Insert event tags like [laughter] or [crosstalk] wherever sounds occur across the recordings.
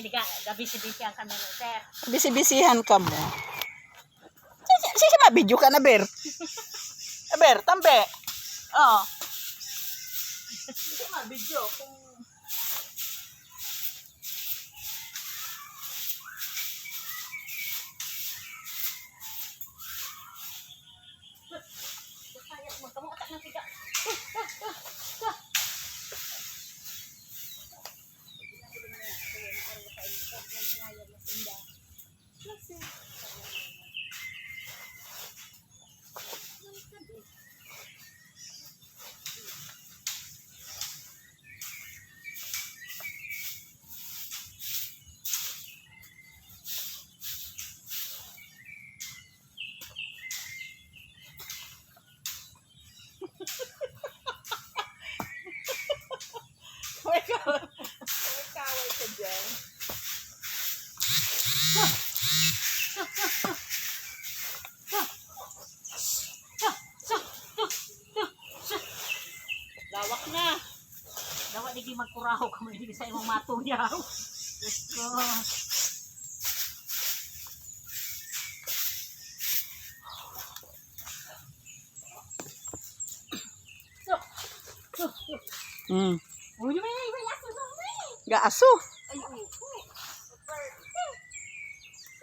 kami, di ka, gabi-sibisi ang kami, sir. Bisi-bisihan ka mo. Sisi video ka na, Ber. [laughs] Ber, tambe. Oo. Sisi video kung... kaway. Ka dyan. Lawak na. Dawa di magkuraho kamo di sa imong matuyaw. Diyos ko. Hmm. Gaaso. Ay, uy.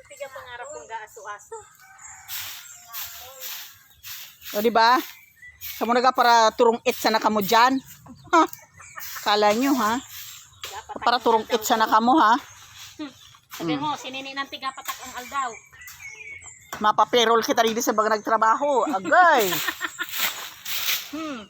Tiga pangarap kong gaaso-aso. O, di ba? Kamu naga para turong it sana kamo dyan. Ha? Kala nyo, ha? Para turong it sana kamo, ha? Sabi mo, sinini ng tiga patak ang aldaw. Mapaperol kita rin sa mga nagtrabaho. Agay. [laughs] Hmm.